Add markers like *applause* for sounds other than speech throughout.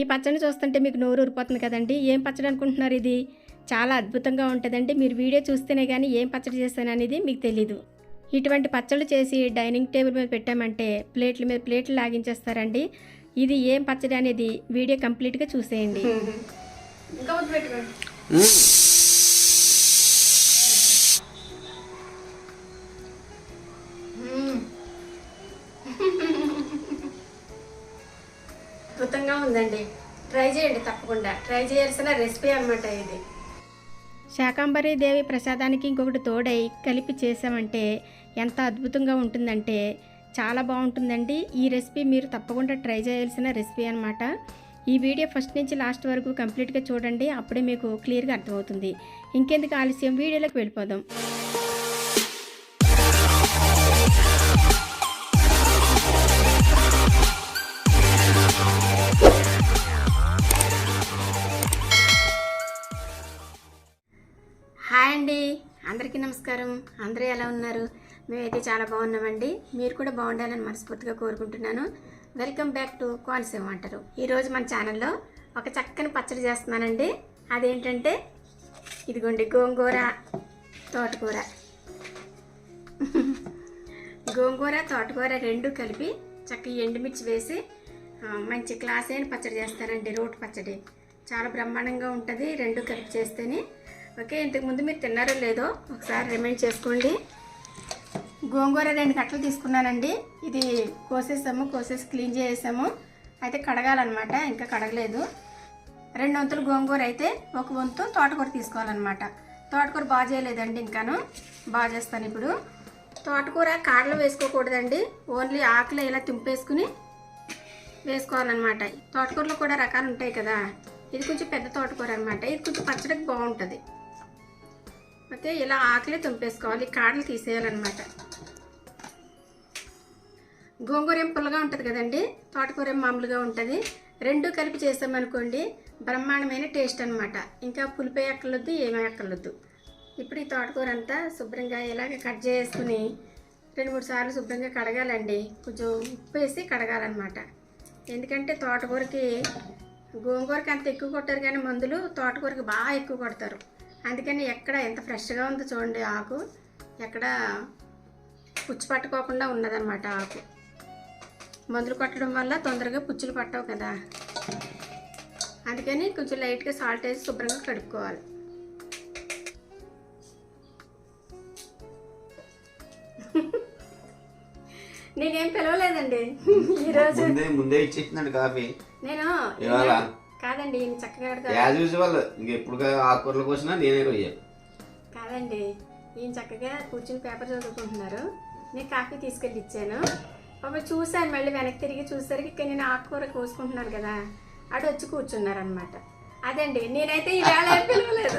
ఈ పచ్చడి చూస్తుంటే మీకు నోరు ఊరిపోతుంది కదండి. ఏం పచ్చడి అనుకుంటున్నారు ఇది? చాలా అద్భుతంగా ఉంటుందండి. మీరు వీడియో చూస్తేనే కానీ ఏం పచ్చడి చేస్తాను అనేది మీకు తెలీదు. ఇటువంటి పచ్చళ్ళు చేసి డైనింగ్ టేబుల్ మీద పెట్టామంటే ప్లేట్ల మీద ప్లేట్లు లాగించేస్తారండి. ఇది ఏం పచ్చడి అనేది వీడియో కంప్లీట్గా చూసేయండి. ఇంకా ఉంటుందండి ట్రై చేయండి తప్పకుండా. ట్రై చేయాల్సిన రెసిపీ అనమాట ఇది. శాకాంబరి దేవి ప్రసాదానికి ఇంకొకటి తోడై కలిపి చేసామంటే ఎంత అద్భుతంగా ఉంటుందంటే చాలా బాగుంటుందండి. ఈ రెసిపీ మీరు తప్పకుండా ట్రై చేయాల్సిన రెసిపీ అనమాట ఈ వీడియో ఫస్ట్ నుంచి లాస్ట్ వరకు కంప్లీట్గా చూడండి. అప్పుడే మీకు క్లియర్గా అర్థమవుతుంది. ఇంకెందుకు ఆలస్యం? వీడియోలోకి వెళ్ళిపోదాం. నమస్కారం. అందరూ ఎలా ఉన్నారు? మేమైతే చాలా బాగున్నామండి. మీరు కూడా బాగుండాలని మనస్ఫూర్తిగా కోరుకుంటున్నాను. వెల్కమ్ బ్యాక్ టు కోనసీమ అంటారు ఈరోజు మన ఛానల్లో ఒక చక్కని పచ్చడి చేస్తున్నానండి. అదేంటంటే ఇదిగోండి గోంగూర తోటకూర. గోంగూర తోటకూర రెండు కలిపి చక్కగా ఎండుమిర్చి వేసి మంచి క్లాస్ అయిన పచ్చడి చేస్తారండి రోటి పచ్చడి. చాలా బ్రహ్మాండంగా ఉంటుంది. రెండు కలిపి చేస్తేనే ఓకే ఇంతకుముందు మీరు తిన్నారో లేదో ఒకసారి రిమైండ్ చేసుకోండి. గోంగూర రెండు కట్టలు తీసుకున్నానండి. ఇది కోసేసాము కోసేసి క్లీన్ చేసేసాము. అయితే కడగాలన్నమాట ఇంకా కడగలేదు. రెండు వంతులు గోంగూర అయితే ఒక వంతు తోటకూర తీసుకోవాలన్నమాట. తోటకూర బాగా చేయలేదండి ఇంకాను బాగా చేస్తాను ఇప్పుడు. తోటకూర కాడలు వేసుకోకూడదండి ఓన్లీ ఆకులు ఇలా తింపేసుకుని వేసుకోవాలన్నమాట. తోటకూరలో కూడా రకాలు ఉంటాయి కదా ఇది కొంచెం పెద్ద తోటకూర అనమాట ఇది కొంచెం పచ్చడికి బాగుంటుంది. ఓకే ఇలా ఆకులే తుంపేసుకోవాలి. కాడలు తీసేయాలన్నమాట. గోంగూర ఏం పుల్లగా ఉంటుంది కదండి? తోటకూర ఏం మామూలుగా ఉంటుంది. రెండు కలిపి చేసామనుకోండి బ్రహ్మాండమైన టేస్ట్ అనమాట ఇంకా పులిపే ఎక్కర్లొద్దు ఏమీ ఎక్కర్లొద్దు ఇప్పుడు ఈ తోటకూర అంతా శుభ్రంగా ఇలాగ కట్ చేసుకుని రెండు మూడు సార్లు శుభ్రంగా కడగాలండి. కొంచెం ఉప్పు వేసి కడగాలన్నమాట. ఎందుకంటే తోటకూరకి గోంగూరకి అంత ఎక్కువ కొట్టారు కానీ మందులు తోటకూరకి బాగా ఎక్కువ కొడతారు. అందుకని ఎక్కడ ఎంత ఫ్రెష్గా ఉందో చూడండి ఆకు. ఎక్కడ పుచ్చు పట్టుకోకుండా ఉన్నదన్నమాట ఆకు. మందులు కొట్టడం వల్ల తొందరగా పుచ్చులు పట్టవు కదా. అందుకని కొంచెం లైట్గా సాల్ట్ వేసి శుభ్రంగా కడుక్కోవాలి. *laughs* నేనేం పిలవలేదండి. *laughs* ఈరోజు ముందే ఇచ్చేసిందండి కాఫీ. నేను కాదండి ఈయన చక్కగా కడతా- యాజ్ యూజువల్ ఇంకెప్పుడు ఆకుకూరలు కోసినా నేనే కొయ్యాను కాదండి ఈయన చక్కగా కూర్చుని పేపర్ చదువుకుంటున్నారు. నేను కాఫీ తీసుకెళ్ళి ఇచ్చాను. పాప చూశాను మళ్ళీ వెనక్కి తిరిగి చూసరికి ఇక్కడ నేను ఆకుకూర కోసుకుంటున్నాను కదా అటు వచ్చి కూర్చున్నారు అనమాట అదండి నేనైతే ఈవేళ ఏం పిలవలేదు.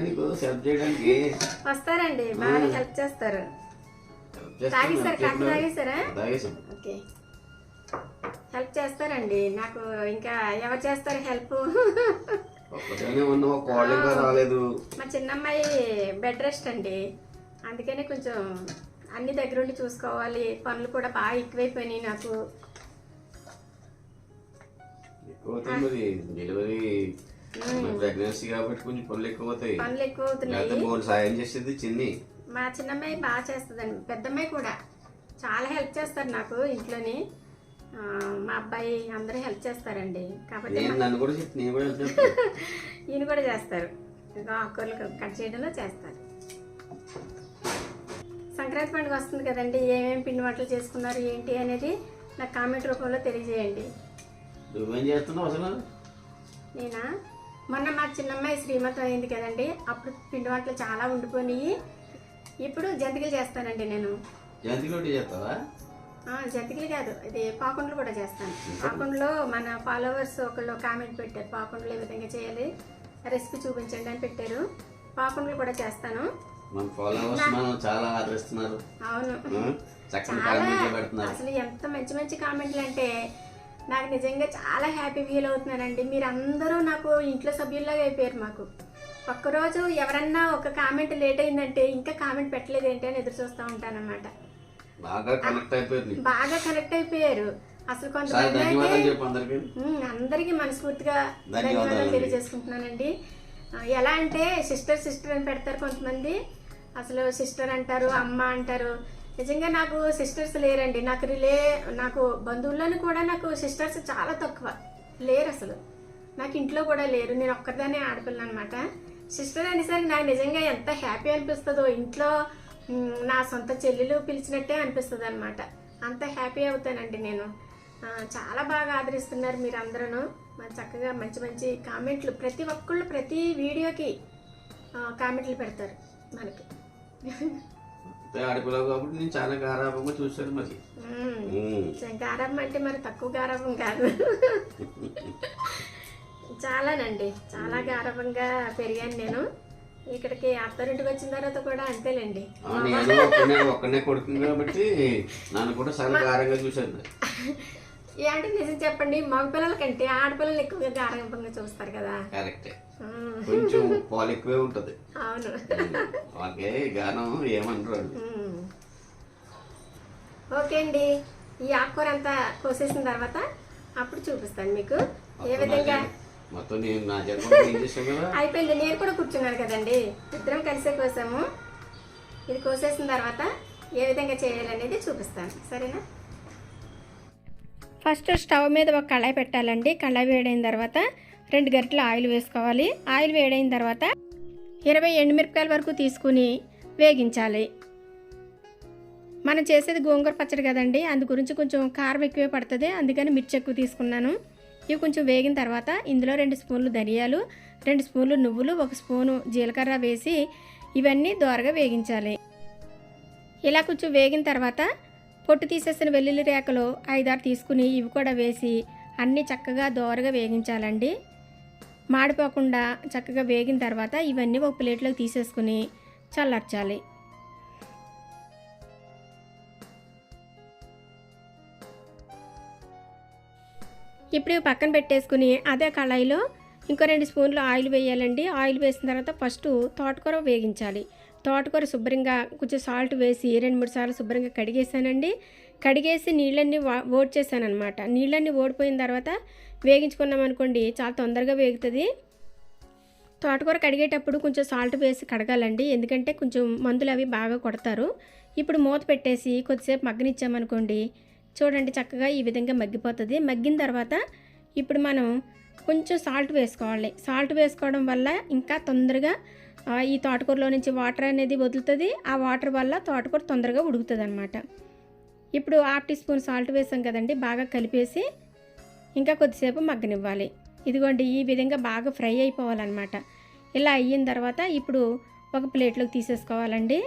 నీకు చేయడానికి. వస్తారండి బాగా హెల్ప్ చేస్తారు. తాగేశారు కాఫీ తాగేశారా? తాగేసాం ఓకే. హెల్ప్ చేస్తారండి. నాకు ఇంకా ఎవరు చేస్తారు హెల్ప్? రాలేదు. మా చిన్నమ్మాయి బెడ్ రెస్ట్ అండి. అందుకని కొంచెం అన్ని దగ్గరుండి చూసుకోవాలి. పనులు కూడా బాగా ఎక్కువైపోయినాయి నాకు. ఎక్కువ మరి. డెలివరీ ప్రెగ్నెన్సీ కాబట్టి కొంచెం పనులు ఎక్కువ అవుతాయి పనులు ఎక్కువ అవుతున్నాయి లేకపోతే మూడు సాయం చేసేది చిన్ని. మా చిన్నమ్మాయి బాగా చేస్తుందండి. పెద్దమ్మాయి కూడా. చాలా హెల్ప్ చేస్తారు నాకు ఇంట్లోని. మా అబ్బాయి అందరూ హెల్ప్ చేస్తారండి. చేస్తాను. *laughs* ఈయన కూడా చేస్తారు. ఆకుకూరలు కట్ చేయడంలో చేస్తారు. సంక్రాంతి పండుగ వస్తుంది కదండి ఏమేమి పిండి వంటలు చేసుకున్నారు ఏంటి అనేది నాకు కామెంట్ రూపంలో తెలియజేయండి. నేనా? మొన్న మా చిన్నమ్మాయి శ్రీమతం అయింది కదండి అప్పుడు పిండి వంటలు చాలా ఉండిపోయినాయి. ఇప్పుడు జంతికలు చేస్తానండి నేను. జంతికి రొట్టి చేస్తావా? జంతికలు కాదు. ఇది పాకుండలు కూడా చేస్తాను. పాకుండలో మన ఫాలోవర్స్ ఒకళ్ళు కామెంట్ పెట్టారు. పాకుండలు ఏ విధంగా చేయాలి రెసిపీ చూపించండి అని పెట్టారు. పాకుండలు కూడా చేస్తాను. మన ఫాలోవర్స్ మనం చాలా ఆదరిస్తున్నారు. అవును. చాలా అసలు ఎంత మంచి మంచి కామెంట్లు అంటే నాకు నిజంగా చాలా హ్యాపీ ఫీల్ అవుతున్నానండి. మీరు అందరూ నాకు ఇంట్లో సభ్యుల్లాగా అయిపోయారు మాకు. ఒక్కరోజు ఎవరన్నా ఒక కామెంట్ లేట్ అయిందంటే ఇంకా కామెంట్ పెట్టలేదు ఏంటి అని ఎదురు చూస్తూ ఉంటానన్నమాట. బాగా కనెక్ట్ అయిపోయింది బాగా కనెక్ట్ అయిపోయారు. అసలు కొంతమంది అందరికి. మనస్ఫూర్తిగా ధన్యవాదాలు. తెలియజేసుకుంటున్నానండి. ఎలా అంటే సిస్టర్ సిస్టర్ అని పెడతారు కొంతమంది. అసలు సిస్టర్ అంటారు అమ్మ అంటారు. నిజంగా నాకు సిస్టర్స్ లేరండి. నాకు రిలే నాకు బంధువులను కూడా నాకు సిస్టర్స్ చాలా తక్కువ. లేరు అసలు. నాకు ఇంట్లో కూడా లేరు. నేను ఒక్కదానే ఆడపిల్ల అనమాట సిస్టర్ అనేసరికి నాకు నిజంగా ఎంత హ్యాపీ అనిపిస్తుందో ఇంట్లో నా సొంత చెల్లెలు పిలిచినట్టే అనిపిస్తుంది అనమాట అంత హ్యాపీ అవుతానండి నేను. చాలా బాగా ఆదరిస్తున్నారు మీరు అందరూ చక్కగా మంచి మంచి కామెంట్లు ప్రతి ఒక్కళ్ళు ప్రతి వీడియోకి కామెంట్లు పెడతారు మనకి. ఆడపిల్ల కాబట్టి నేను చాలా గారాభంగా చూశాను మరి. ఉమ్. ఉమ్. గారాబం అంటే మరి తక్కువ గారాబం కాదు. *laughs* చాలానండి చాలా గారాబంగా పెరిగాను నేను. ఇక్కడికి అత్తారింటికి వచ్చిన తర్వాత కూడా అంతేలేండి. నేను ఒక్కనే ఒక్కనే కొడుతుంది కాబట్టి నన్ను కూడా చాలా గారంగా చూశాను ఏ అంటే నిజం చెప్పండి మగ పిల్లల కంటే ఆడపిల్లలు ఎక్కువగా గారాబంగా చూస్తారు కదా. కరెక్టే. కొంచెం *laughs* పాలు ఎక్కువే ఉంటది. అవును. ఓకే గానం. ఉమ్. ఓకే అండి. ఈ ఆకుకూర అంతా కోసేసిన తర్వాత అప్పుడు చూపిస్తాను మీకు. ఏ విధంగా మొత్తం నేను నా జన్మ ఏం చేసావు కదా? అయిపోయింది. నేను కూడా కూర్చున్నాను కదండి. ఇద్దరం కలిసే కోసాము ఇది కోసేసిన తర్వాత ఏ విధంగా చేయాలనేది చూపిస్తాను. సరేనా? ఫస్ట్ స్టవ్ మీద ఒక కళాయి పెట్టాలండి. కళాయి వేడైన తర్వాత రెండు గరిటెలు ఆయిల్ వేసుకోవాలి. ఆయిల్ వేడైన తర్వాత ఇరవై ఎండుమిరపకాయల వరకు తీసుకుని వేగించాలి. మనం చేసేది గోంగూర పచ్చడి కదండి. అందు గురించి కొంచెం కారం ఎక్కువే పడుతుంది. అందుకని మిర్చి ఎక్కువ తీసుకున్నాను. ఇవి కొంచెం వేగిన తర్వాత ఇందులో రెండు స్పూన్లు ధనియాలు రెండు స్పూన్లు నువ్వులు ఒక స్పూను జీలకర్ర వేసి ఇవన్నీ దోరగా వేగించాలి. ఇలా కొంచెం వేగిన తర్వాత పొట్టు తీసేసిన వెల్లుల్లి రేకలు ఐదారు తీసుకుని ఇవి కూడా వేసి అన్నీ చక్కగా దోరగా వేగించాలండి. మాడిపోకుండా చక్కగా వేగిన తర్వాత ఇవన్నీ ఒక ప్లేట్లోకి తీసేసుకుని చల్లార్చాలి. ఇప్పుడు ఇవి పక్కన పెట్టేసుకుని అదే కళాయిలో ఇంకో రెండు స్పూన్లు ఆయిల్ వేయాలండి. ఆయిల్ వేసిన తర్వాత ఫస్ట్ తోటకూర వేగించాలి. తోటకూర శుభ్రంగా కొంచెం సాల్ట్ వేసి రెండు మూడు సార్లు శుభ్రంగా కడిగేసానండి. కడిగేసి నీళ్ళన్నీ వా చేశానమాట నీళ్ళన్నీ ఓడిపోయిన తర్వాత వేగించుకున్నాం అనుకోండి చాలా తొందరగా వేగుతుంది. తోటకూర కడిగేటప్పుడు కొంచెం సాల్ట్ వేసి కడగాలండి. ఎందుకంటే కొంచెం మందులు అవి బాగా కొడతారు. ఇప్పుడు మూత పెట్టేసి కొద్దిసేపు మగ్గనిచ్చామనుకోండి చూడండి చక్కగా ఈ విధంగా మగ్గిపోతుంది. మగ్గిన తర్వాత ఇప్పుడు మనం కొంచెం సాల్ట్ వేసుకోవాలి. సాల్ట్ వేసుకోవడం వల్ల ఇంకా తొందరగా ఈ తోటకూరలో నుంచి వాటర్ అనేది వదులుతుంది. ఆ వాటర్ వల్ల తోటకూర తొందరగా ఉడుకుతుంది అనమాట ఇప్పుడు హాఫ్ టీ స్పూన్ సాల్ట్ వేసాం కదండి బాగా కలిపేసి ఇంకా కొద్దిసేపు మగ్గనివ్వాలి. ఇదిగోండి ఈ విధంగా బాగా ఫ్రై అయిపోవాలన్నమాట. ఇలా అయిన తర్వాత ఇప్పుడు ఒక ప్లేట్లోకి తీసేసుకోవాలండి.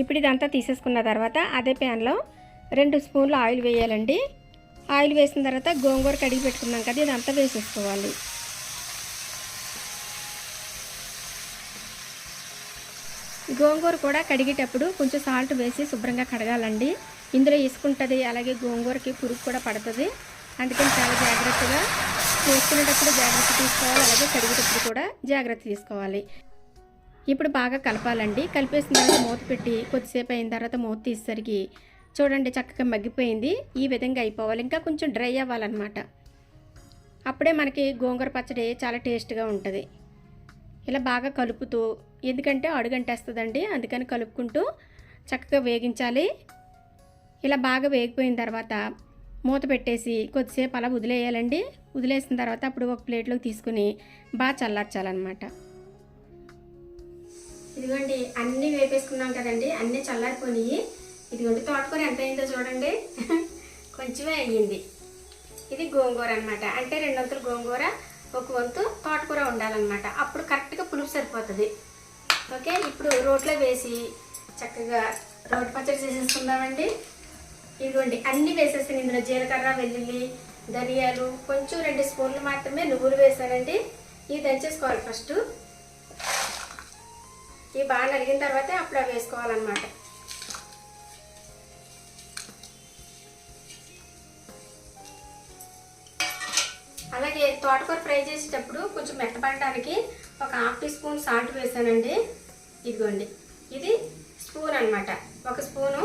ఇప్పుడు ఇదంతా తీసేసుకున్న తర్వాత అదే ప్యాన్లో రెండు స్పూన్లు ఆయిల్ వేయాలండి. ఆయిల్ వేసిన తర్వాత గోంగూర కడిగి పెట్టుకున్నాం కదా ఇదంతా వేసేసుకోవాలి. గోంగూర కూడా కడిగేటప్పుడు కొంచెం సాల్ట్ వేసి శుభ్రంగా కడగాలండి. ఇందులో ఇసుకుంటుంది అలాగే గోంగూరకి పురుగు కూడా పడుతుంది. అందుకని చాలా జాగ్రత్తగా చేసుకునేటప్పుడు జాగ్రత్త తీసుకోవాలి అలాగే కడిగేటప్పుడు కూడా జాగ్రత్త తీసుకోవాలి. ఇప్పుడు బాగా కలపాలండి. కలిపేసిన తర్వాత మూత పెట్టి కొద్దిసేపు అయిన తర్వాత మూత తీసేసరికి చూడండి చక్కగా మగ్గిపోయింది. ఈ విధంగా అయిపోవాలి. ఇంకా కొంచెం డ్రై అవ్వాలన్నమాట. అప్పుడే మనకి గోంగూర పచ్చడి చాలా టేస్ట్గా ఉంటుంది. ఇలా బాగా కలుపుతూ ఎందుకంటే అడుగంటేస్తుందండి. అందుకని కలుపుకుంటూ చక్కగా వేగించాలి. ఇలా బాగా వేగిపోయిన తర్వాత మూత పెట్టేసి కొద్దిసేపు అలా వదిలేయాలండి. వదిలేసిన తర్వాత అప్పుడు ఒక ప్లేట్లోకి తీసుకుని బాగా చల్లార్చాలన్నమాట. ఇదిగోండి అన్నీ వేపేసుకున్నాం కదండి అన్నీ చల్లారిపోయినాయి. ఇదిగోండి తోటకూర ఎంత అయిందో చూడండి. *laughs* కొంచెమే అయ్యింది. ఇది గోంగూర అనమాట అంటే రెండు వంతులు గోంగూర ఒక వంతు తోటకూర ఉండాలన్నమాట. అప్పుడు కరెక్ట్గా పులుపు సరిపోతుంది. ఓకే ఇప్పుడు రోట్లో వేసి చక్కగా రోటి పచ్చడి చేసేసుకుందామండి. ఇదిగోండి అన్నీ వేసేసాను ఇందులో జీలకర్ర వెల్లుల్లి ధనియాలు కొంచెం రెండు స్పూన్లు మాత్రమే నువ్వులు వేసానండి. ఇది దంచేసుకోవాలి ఫస్ట్. ఇవి బాగా నలిగిన తర్వాతే అప్పుడు అవి వేసుకోవాలన్నమాట. అలాగే తోటకూర ఫ్రై చేసేటప్పుడు కొంచెం మెత్తపడడానికి ఒక హాఫ్ టీ స్పూన్ సాల్ట్ వేసానండి. ఇదిగోండి. ఇది స్పూన్ అన్నమాట. ఒక స్పూను.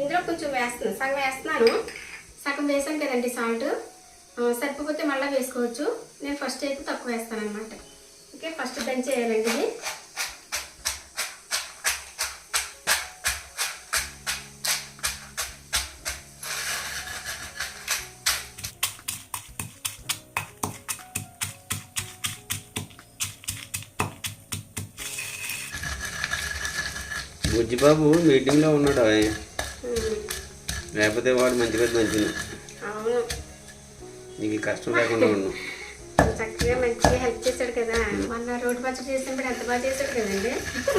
ఇందులో కొంచెం వేస్తున్నాను సగం వేస్తున్నాను. సగం వేసాను కదండి సాల్ట్. సరిపోతే మళ్ళీ వేసుకోవచ్చు. నేను ఫస్ట్ అయితే తక్కువ వేస్తాను అనమాట ఓకే ఫస్ట్ దంచేయాలండి ఇది. బుజ్జిబాబు మీటింగ్లో ఉన్నాడు. ఉమ్, లేకపోతే వాడు మంచి పెద్ద మంచి అవును. నీకు కష్టం లేకుండా ఉండు. చక్కగా మంచిగా హెల్ప్ చేశాడు కదా. మొన్న రోడ్డు పచ్చడి చేసినప్పుడు ఎంత బాగా చేశాడు కదండి.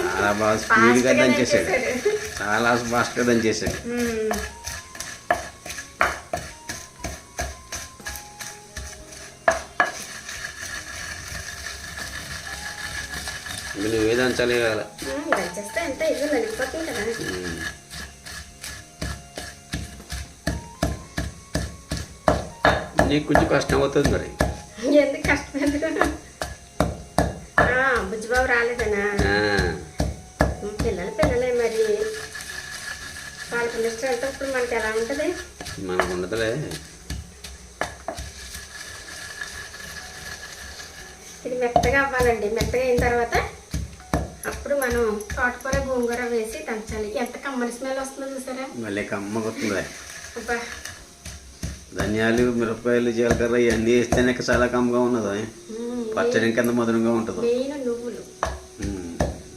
చాలా బాగా స్పీడ్గా దంచేసాడు. చాలా ఫాస్ట్గా దంచేసాడు ఉమ్, ఇంక నువ్వే దంచాలి కదా. ఎంత ఇదిగో నలిగిపోతుంది కదా. నీకు కొంచెం కష్టం అవుతుంది మరి ఎందుకు కష్టం ఎందుకు ఆ, బుజ్జిబాబు రాలేదనా పిల్లలు పిల్లలే మరి వాళ్ళకి ఇష్టం ఇప్పుడు మనకి ఎలా ఉంటుంది మనకు ఉండదులే ఇది మెత్తగా అవ్వాలండి మెత్తగా అయిన తర్వాత మనం తోటకూర గోంగూర వేసి దంచాలి. ఎంత కమ్మని స్మెల్ వస్తుందో చూసారా? మళ్ళీ కమ్మ కొత్తుంది అబ్బా. ధనియాలు మిరపకాయలు జీలకర్ర ఇవన్నీ వేస్తేనే చాలా కమ్మగా ఉన్నది. పచ్చడి ఇంకెంత మధురంగా ఉంటుంది. మెయిన్ నువ్వులు.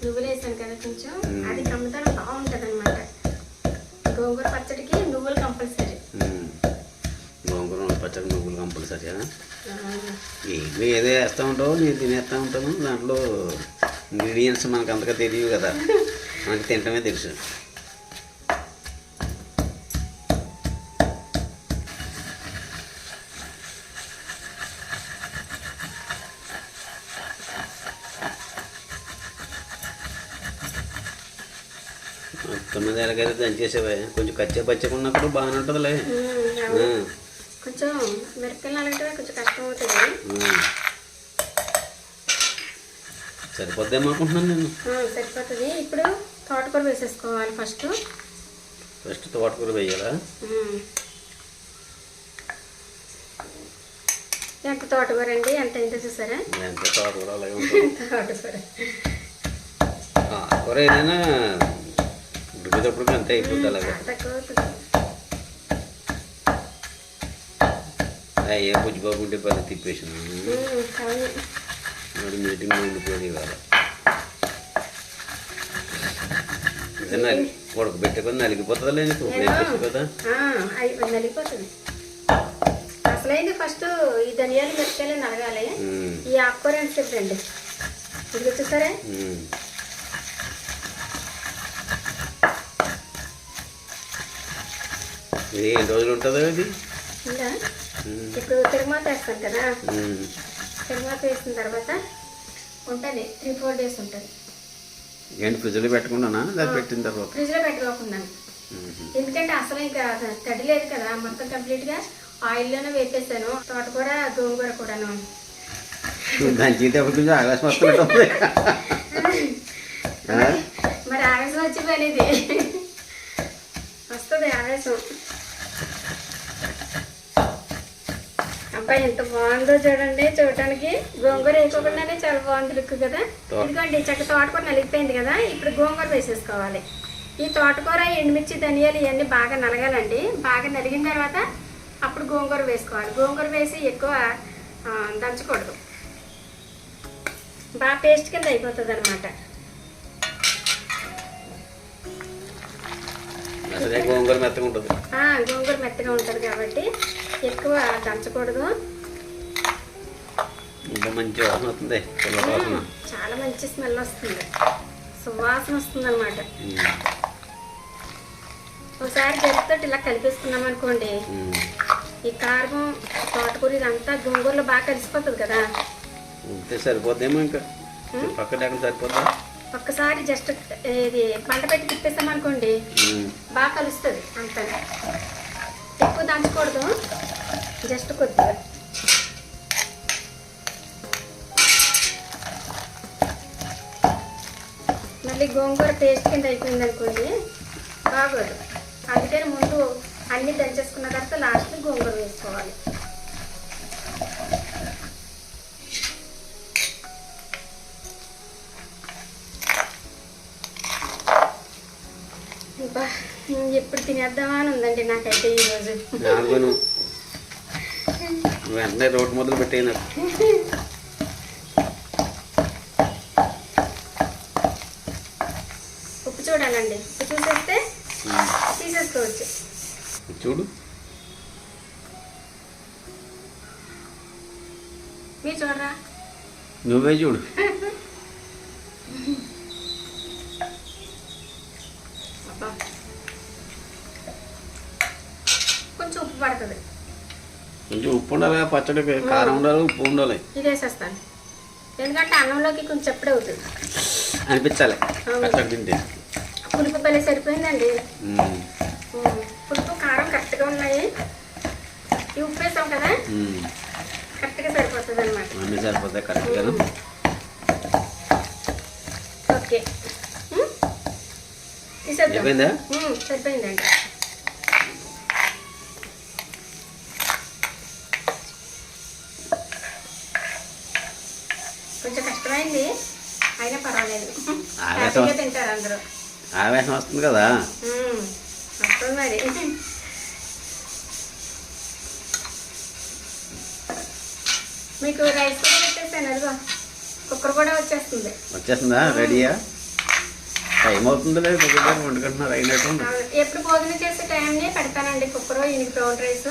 నువ్వులు వేసాను కదా కొంచెం. అది కమ్మదనం బాగుంటుంది అనమాట గోంగూర పచ్చడికి నువ్వులు కంపల్సరీ. గోంగూర పచ్చడి నువ్వులు కంపల్సరీ ఏమి ఏదో వేస్తూ ఉంటావు నేను తినేస్తూ ఉంటాను. దాంట్లో ఇంగ్రీడియంట్స్ మనకు అంతగా తెలియవు కదా. మనకి తినటమే తెలుసు. మొత్తం మీద ఎలాగైతే దంచేసేవే? కొంచెం కచ్చే పచ్చగా ఉన్నప్పుడు బాగానే ఉంటుందిలే. కొంచెం మిరపకాయలు అలాంటివి కొంచెం కష్టం అవుతుంది. ఆ. సరిపోద్దేమో అనుకుంటున్నాను నేను. సరిపోతుంది. ఇప్పుడు తోటకూర వేసేసుకోవాలి ఫస్ట్. ఫస్ట్ తోటకూర వేయాలా. ఎంత తోటకూర అండి? ఎంత అయిందో చూసారా? ఎంత తోటకూర అలాగే తోటకూర. కూర ఏదైనా ఉడికేటప్పుడు అంతే అయిపోతుంది అలాగే. ఏ బుజ్జిబాబు ఉంటే పది తిప్పేసాను. మరి మీటింగ్ ఉండిపోయింది ఇవాళ. ఇదే నలి ఉడకబెట్టుకొని నేను వేపేసి కదా నలిగిపోతుంది? అసలైంది ఫస్ట్ ఈ ధనియాలు మిరపకాయలు నలగాలి. ఈ ఆకుకూర ఎంత చెప్పండి ఇది చూసారా? ఉమ్. ఇది ఎన్ని రోజులు ఉంటుందో ఉమ్, ఇప్పుడు తిరుమత వేస్తాను కదా. తిరుమత వేసిన తర్వాత ఉంటుంది త్రీ ఫోర్ డేస్ ఉంటుంది. ఏంటి ఫ్రిడ్జ్లో పెట్టకుండానా? దాన్ని పెట్టిన తర్వాత? ఫ్రిడ్జ్లో పెట్టుకోకుండా. ఎందుకంటే అసలు ఇంకా తడి లేదు కదా మొత్తం కంప్లీట్గా ఆయిల్లోనే వేపేసాను తోటకూర గోంగూర కూడాను. దాని కొంచెం ఆకాశం వస్తున్నట్టు? *laughs* మరి ఆవేశం వచ్చి వస్తుంది ఆవేశం అబ్బాయి ఎంత బాగుందో చూడండి. చూడటానికి గోంగూర వేయకుండానే చాలా బాగుంది లుక్ కదా. ఇదిగోండి చక్క తోటకూర నలిగిపోయింది కదా. ఇప్పుడు గోంగూర వేసేసుకోవాలి. ఈ తోటకూర ఎండుమిర్చి ధనియాలు ఇవన్నీ బాగా నలగాలండి. బాగా నలిగిన తర్వాత అప్పుడు గోంగూర వేసుకోవాలి. గోంగూర వేసి ఎక్కువ దంచకూడదు. బాగా పేస్ట్ కింద అయిపోతుంది అనమాట అసలే గోంగూర మెత్తగా ఉంటుంది. గోంగూర మెత్తగా ఉంటుంది కాబట్టి ఎక్కువ దంచకూడదు. మంచి వాసన వస్తుంది చాలా మంచి స్మెల్ వస్తుంది. సువాసన వస్తుంది అనమాట ఒకసారి గరిటతో ఇలా కలిపేసుకున్నాం అనుకోండి. ఈ కారం తోటకూర ఇదంతా గోంగూరలో బాగా కలిసిపోతుంది కదా. సరిపోద్దేమో ఇంకా. పక్క లేకుండా సరిపోద్దా? ఒక్కసారి జస్ట్ ఇది పంట పెట్టి తిప్పేసాం అనుకోండి బాగా కలుస్తుంది అంతా. ఎక్కువ దంచకూడదు. జస్ట్ కొద్దిగా. మళ్ళీ గోంగూర పేస్ట్ కింద అయిపోయింది అనుకోండి బాగోదు. అందుకని ముందు అన్ని దంచేసుకున్న తర్వాత లాస్ట్ గోంగూర వేసుకోవాలి. ఎప్పుడు తినేద్దామా అని ఉందండి నాకైతే ఈరోజు వెంటనే రోడ్డు మొదలు పెట్టాయి నాకు ఉప్పు చూడాలండి. ఉప్పు చూసేస్తే. తీసేసుకోవచ్చు. చూడు. మీరు చూడరా? నువ్వే చూడు *laughs* అబ్బా కొంచెం ఉప్పు పడుతుంది. కొంచెం ఉప్పు ఉండాలి పచ్చడికి కారం ఉండాలి ఉప్పు ఉండాలి. ఇది వేసేస్తాను. ఎందుకంటే అన్నంలోకి కొంచెం ఎప్పుడే అవుతుంది. అనిపించాలి. పచ్చడి తింటే. పులుపు భలే సరిపోయిందండి. పులుపు కారం కరెక్ట్గా ఉన్నాయి. ఈ ఉప్పు వేసాం కదా. కరెక్ట్గా సరిపోతుంది అనమాట అన్నీ సరిపోతాయి కరెక్ట్గాను. ఓకే. తీసేద్దాం. సరిపోయిందండి కొంచెం కష్టమైంది అయినా పర్వాలేదు ఆవేశం హ్యాపీగా తింటారు అందరూ. ఆవేశం వస్తుంది కదా? వస్తుంది మరి. మీకు రైస్ కూడా పెట్టేసాను అదిగో. కుక్కర్ కూడా వచ్చేస్తుంది. వచ్చేస్తుందా రెడీయా? టైం అవుతుంది లేదు దగ్గర వండుకుంటున్నారు అయినట్టుంది. అవును. ఎప్పుడు భోజనం చేసే టైంని పెడతానండి కుక్కర్ ఈయనకి బ్రౌన్ రైస్.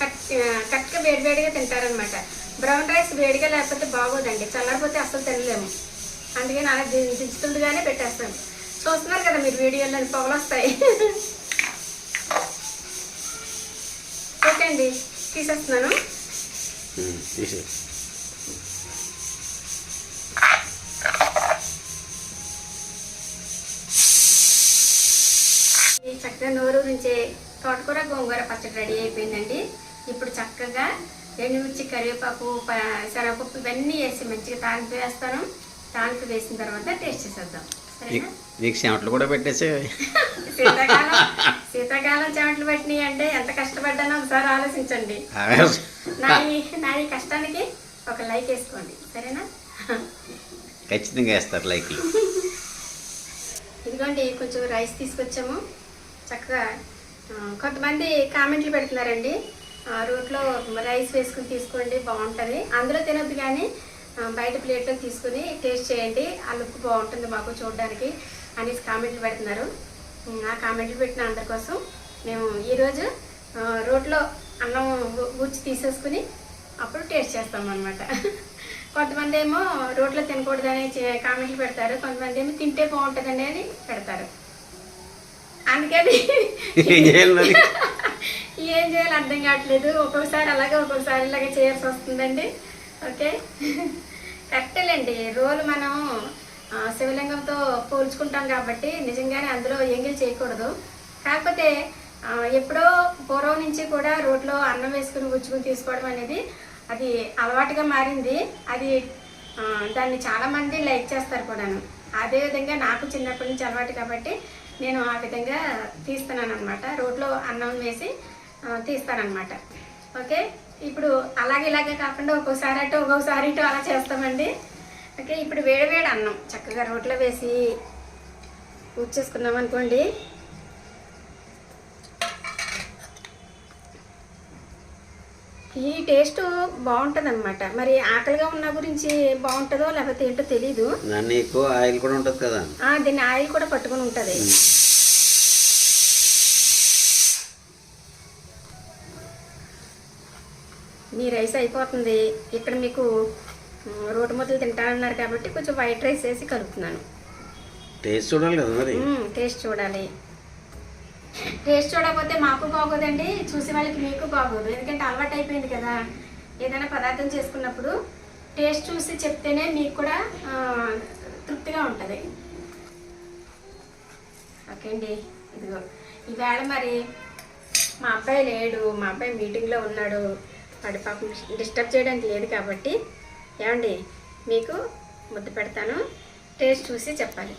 కట్ కట్గా వేడివేడిగా తింటారనమాట బ్రౌన్ రైస్ వేడిగా లేకపోతే బాగోదండి చల్లారిపోతే అసలు తినలేము. అందుకని అలా ది- దించుతుండగానే పెట్టేస్తాను. చూస్తున్నారు కదా మీరు వీడియోలో పొగలు వస్తాయి ఓకే అండి తీసేస్తున్నాను. తీసే చక్కగా నోరు నుంచి తోటకూర గోంగూర పచ్చడి రెడీ అయిపోయిందండి. ఇప్పుడు చక్కగా ఎండుమిర్చి కరివేపాకు శనగపప్పు ఇవన్నీ వేసి మంచిగా తాలింపు వేస్తాను. తాలింపు వేసిన తర్వాత టేస్ట్ చేసేద్దాం. నీకు- నీకు చెమటలు కూడా పెట్టేసి శీతాకాలం *laughs* శీతాకాలం చెమటలు పెట్టినాయి అంటే ఎంత కష్టపడ్డానో ఒకసారి ఆలోచించండి. నా ఈ నా ఈ కష్టానికి ఒక లైక్ వేసుకోండి. సరేనా? ఖచ్చితంగా వేస్తారు లైక్లు. *laughs* ఇదిగోండి కొంచెం రైస్ తీసుకొచ్చాము. చక్కగా కొంతమంది కామెంట్లు పెడుతున్నారండి. రోట్లో రైస్ వేసుకుని తీసుకోండి బాగుంటుంది. అందులో తినొద్దు కానీ బయట ప్లేట్లో తీసుకుని టేస్ట్ చేయండి. ఆ లుక్ బాగుంటుంది మాకు చూడడానికి అనేసి కామెంట్లు పెడుతున్నారు. ఆ కామెంట్లు పెట్టిన అందరి కోసం మేము ఈరోజు రోట్లో అన్నం ఊ- ఊడ్చి తీసేసుకుని అప్పుడు టేస్ట్ చేస్తాం అనమాట *laughs* కొంతమంది ఏమో రోట్లో తినకూడదని కామెంట్లు పెడతారు. కొంతమంది ఏమో తింటే బాగుంటుందని అని పెడతారు. అందుకని *laughs* ఏం చేయాలో *laughs* అర్థం కావట్లేదు. ఒక్కొక్కసారి అలాగే ఒక్కొక్కసారి ఇలాగే చేయాల్సి వస్తుందండి. ఓకే? కరెక్టేలేండి. రోలు మనం శివలింగంతో పోల్చుకుంటాం కాబట్టి నిజంగానే అందులో ఎంగిల్ చేయకూడదు. కాకపోతే ఎప్పుడో పూర్వం నుంచి కూడా రోట్లో అన్నం వేసుకుని గుచ్చుకుని తీసుకోవడం అనేది అది అలవాటుగా మారింది. అది దాన్ని చాలామంది లైక్ చేస్తారు కూడాను. అదేవిధంగా నాకు చిన్నప్పటి నుంచి అలవాటు కాబట్టి నేను ఆ విధంగా తీస్తున్నాను అనమాట రోట్లో అన్నం వేసి తీస్తానమాట తీస్తానన్నమాట. ఓకే? ఇప్పుడు అలాగే ఇలాగే కాకుండా ఒక్కోసారి అటు ఒక్కొక్కసారి ఇటు అలా చేస్తామండి. ఓకే ఇప్పుడు వేడి వేడి అన్నం చక్కగా రోట్లో వేసి చేసుకున్నాం అనుకోండి. ఈ టేస్ట్ బాగుంటుంది అనమాట మరి ఆకలిగా ఉన్న గురించి బాగుంటుందో లేకపోతే ఏంటో తెలీదు. దాన్ని ఎక్కువ ఆయిల్ కూడా ఉంటుంది కదా. దీన్ని ఆయిల్ కూడా పట్టుకొని ఉంటుంది. మీ రైస్ అయిపోతుంది. ఇక్కడ మీకు రోటి ముద్దలు తింటానన్నారు కాబట్టి కొంచెం వైట్ రైస్ వేసి కలుపుతున్నాను. టేస్ట్ చూడాలి కదా మరి? టేస్ట్ చూడాలి. టేస్ట్ చూడకపోతే మాకు బాగోదండి. చూసే వాళ్ళకి మీకు బాగోదు. ఎందుకంటే అలవాటు అయిపోయింది కదా. ఏదైనా పదార్థం చేసుకున్నప్పుడు టేస్ట్ చూసి చెప్తేనే మీకు కూడా తృప్తిగా ఉంటుంది. ఓకే అండి. ఇదిగో. ఈవేళ మరి మా అబ్బాయి లేడు. మా అబ్బాయి మీటింగ్లో ఉన్నాడు. వాడి పాపం డిస్టర్బ్ చేయడానికి లేదు కాబట్టి ఏమండి మీకు ముద్ద పెడతాను. టేస్ట్ చూసి చెప్పాలి.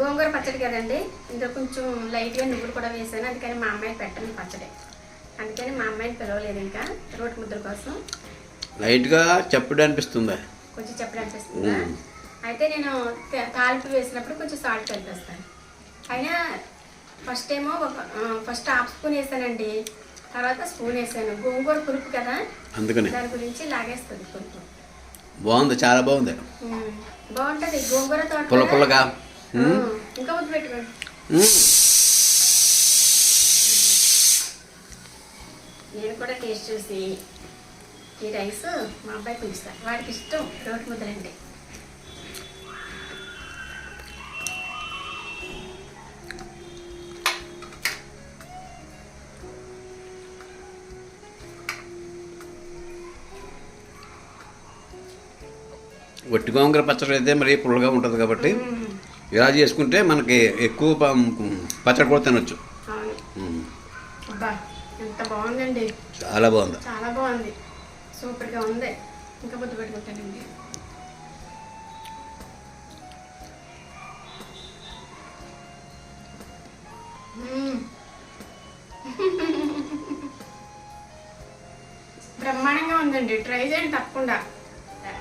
గోంగూర పచ్చడి కదండి ఇంకా కొంచెం లైట్గా నువ్వులు కూడా వేసాను. అందుకని మా అమ్మాయి పెట్టను పచ్చడి. అందుకని మా అమ్మాయిని పిలవలేదు ఇంకా. రోటి ముద్ర కోసం. లైట్గా చెప్పడం అనిపిస్తుందా కొంచెం చెప్పడం అనిపిస్తుందా అయితే నేను తాలింపు వేసినప్పుడు కొంచెం సాల్ట్ కలిపేస్తాను. అయినా ఫస్ట్ ఏమో ఒక ఫస్ట్ హాఫ్ స్పూన్ వేసానండి. తర్వాత స్పూన్ వేసాను. గోంగూర పులుపు కదా? అందుకని. దాని గురించి లాగేస్తుంది పులుపు. బాగుంది చాలా బాగుంది. బాగుంటది. గోంగూర తోట పుల్ల పుల్లగా. ఇంకా ముద్దు పెట్టుకోండి. నేను కూడా టేస్ట్ చూసి ఈ రైస్ మా అబ్బాయికి ఉంచుతా వాడికి ఇష్టం. రోటి ముద్దలంటే ఒట్టి గోంగూర పచ్చడి అయితే మరి పుల్లగా ఉంటుంది కాబట్టి ఇలా చేసుకుంటే మనకి ఎక్కువ పచ్చడి కూడా తినొచ్చు. ఎంత బాగుందండి. చాలా బాగుంది. చాలా బాగుంది. సూపర్గా ఉంది. ఇంకా ముద్దు పెట్టుకుంటానండి. మ్మ్. బ్రహ్మాండంగా ఉందండి. ట్రై చేయండి తప్పకుండా.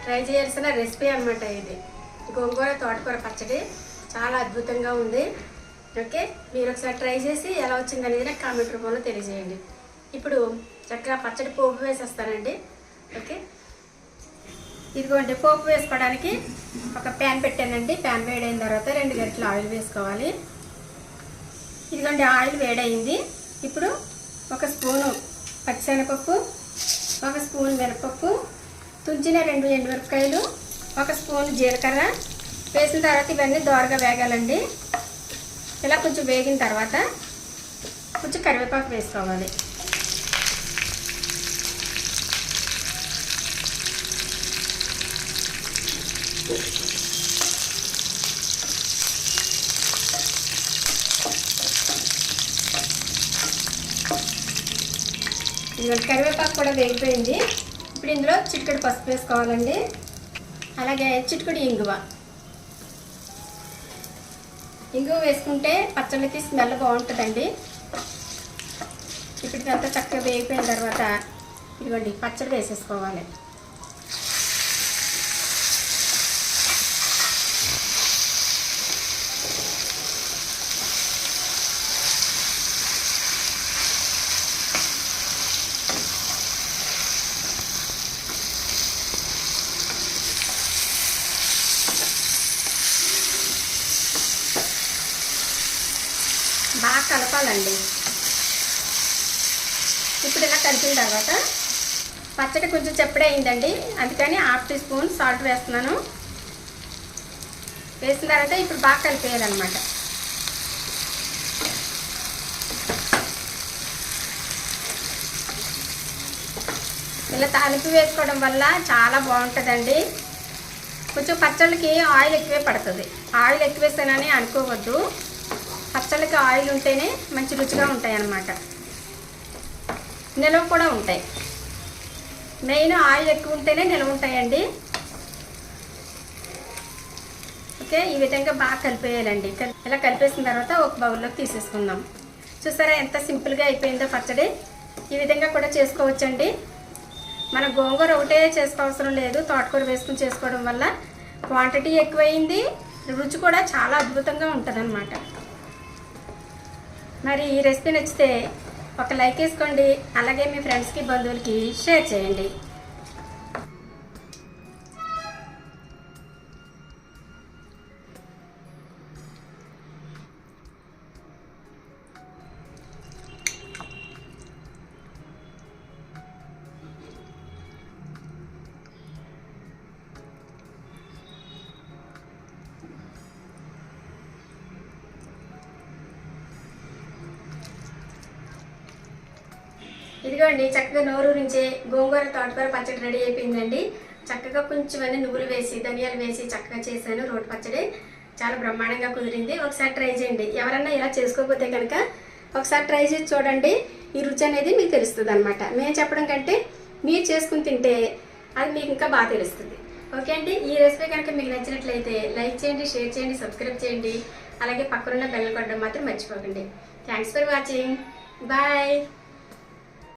ట్రై చేయాల్సిన రెసిపీ అన్నమాట ఇది. గోంగూర తోటకూర పచ్చడి చాలా అద్భుతంగా ఉంది. ఓకే? మీరు ఒకసారి ట్రై చేసి ఎలా వచ్చింది అనేది నాకు కామెంట్ రూపంలో తెలియజేయండి. ఇప్పుడు చక్కగా పచ్చడి పోపు వేసేస్తానండి. ఓకే? ఇదిగోండి పోపు వేసుకోవడానికి ఒక ప్యాన్ పెట్టానండి. ప్యాన్ వేడైన తర్వాత రెండు గంటలు ఆయిల్ వేసుకోవాలి. ఇదిగోండి ఆయిల్ వేడైంది ఇప్పుడు ఒక స్పూను పచ్చిశనగపప్పు ఒక స్పూన్ మినపప్పు తుంచిన రెండు ఎండుమిరపకాయలు ఒక స్పూన్ జీలకర్ర. వేసిన తర్వాత ఇవన్నీ దోరగా వేగాలండి. ఇలా కొంచెం వేగిన తర్వాత కొంచెం కరివేపాకు వేసుకోవాలి. ఇదిగోండి కరివేపాకు కూడా వేగిపోయింది. ఇప్పుడు ఇందులో చిటికెడు పసుపు వేసుకోవాలండి. అలాగే చిటికెడు ఇంగువ. ఇంగువ వేసుకుంటే పచ్చళ్ళకి స్మెల్ బాగుంటుందండి. ఇప్పుడు ఇదంతా చక్కగా వేగిపోయిన తర్వాత ఇదిగోండి పచ్చడి వేసేసుకోవాలి బాగా కలపాలండి. ఇప్పుడు ఇలా కలిపిన తర్వాత పచ్చడి కొంచెం చెప్పుడే అయిందండి. అందుకని హాఫ్ టీ స్పూన్ సాల్ట్ వేస్తున్నాను. వేసిన తర్వాత ఇప్పుడు బాగా కలిపేయాలన్నమాట. ఇలా తాలింపు వేసుకోవడం వల్ల చాలా బాగుంటుందండి. కొంచెం పచ్చళ్ళకి ఆయిల్ ఎక్కువే పడుతుంది. ఆయిల్ ఎక్కువ వేసానని అనుకోవద్దు. పచ్చళ్ళకి ఆయిల్ ఉంటేనే మంచి రుచిగా ఉంటాయి అన్నమాట నిలవ కూడా ఉంటాయి. మెయిన్ ఆయిల్ ఎక్కువ ఉంటేనే నిలవ ఉంటాయండి. ఓకే ఈ విధంగా బాగా కలిపేయాలండి. ఇలా కలిపేసిన తర్వాత ఒక బౌల్లోకి తీసేసుకుందాం. చూసారా ఎంత సింపుల్గా అయిపోయిందో పచ్చడి. ఈ విధంగా కూడా చేసుకోవచ్చండి. మన గోంగూర ఒకటే చేసుకోవసరం లేదు. తోటకూర వేసుకుని చేసుకోవడం వల్ల క్వాంటిటీ ఎక్కువైంది. రుచి కూడా చాలా అద్భుతంగా ఉంటుంది మరి ఈ రెసిపీ నచ్చితే ఒక లైక్ వేసుకోండి. అలాగే మీ ఫ్రెండ్స్కి బంధువులకి షేర్ చేయండి. ఇదిగోండి చక్కగా నోరు నుంచి గోంగూర తోటకూర పచ్చడి రెడీ అయిపోయిందండి. చక్కగా కొంచెం అన్ని నువ్వులు వేసి ధనియాలు వేసి చక్కగా చేశాను. రోటి పచ్చడి చాలా బ్రహ్మాండంగా కుదిరింది. ఒకసారి ట్రై చేయండి. ఎవరన్నా ఇలా చేసుకోకపోతే కనుక ఒకసారి ట్రై చేసి చూడండి. ఈ రుచి అనేది మీకు తెలుస్తుంది అనమాట మేము చెప్పడం కంటే మీరు చేసుకుని తింటే అది మీకు ఇంకా బాగా తెలుస్తుంది. ఓకే అండి ఈ రెసిపీ కనుక మీకు నచ్చినట్లయితే లైక్ చేయండి షేర్ చేయండి సబ్స్క్రైబ్ చేయండి. అలాగే పక్కనున్న బెల్ కొట్టడం మాత్రం మర్చిపోకండి. Thanks for watching. బాయ్.